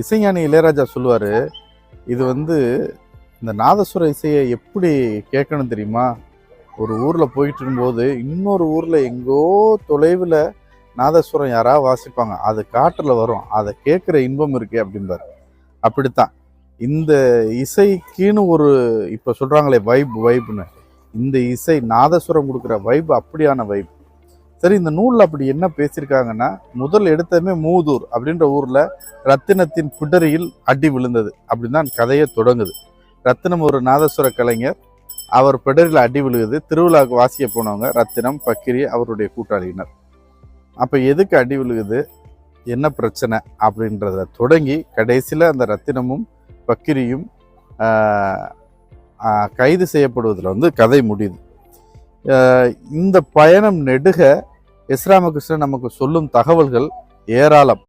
இசைஞானி இளையராஜா சொல்லுவார் இது வந்து இந்த நாதஸ்வர இசையை எப்படி கேட்கணும் தெரியுமா? ஒரு ஊரில் போயிட்டு இருக்கும்போது இன்னொரு ஊரில் எங்கோ தொலைவில் நாதஸ்வரம் யாராவது வாசிப்பாங்க. அது காற்றில் வரும். அதை கேட்குற இன்பம் இருக்கே அப்படின்பார் அப்படித்தான். இந்த இசைக்குன்னு ஒரு இப்போ சொல்கிறாங்களே வைப் வைப்னு இந்த இசை நாதஸ்வரம் கொடுக்குற வைப் அப்படியான வைப் சரி இந்த நூலில் அப்படி என்ன பேசியிருக்காங்கன்னா முதல் எடுத்தமே மூதூர் அப்படின்ற ஊரில் ரத்தினத்தின் பிடரியில் அடி விழுந்தது அப்படின்னு தான் கதையை தொடங்குது. ரத்தினம் ஒரு நாதஸ்வர கலைஞர். அவர் பிடரில் அடி விழுகுது. திருவிழாவுக்கு வாசிய போனவங்க ரத்தினம் பக்கிரி அவருடைய கூட்டாளியினர். அப்போ எதுக்கு அடி விழுகுது? என்ன பிரச்சனை? அப்படின்றத தொடங்கி கடைசியில் அந்த ரத்தினமும் பக்கிரியும் கைது செய்யப்படுவதில் வந்து கதை முடியுது. இந்த பயணம் நெடுக எஸ் ராமகிருஷ்ணன் நமக்கு சொல்லும் தகவல்கள் ஏராளம்.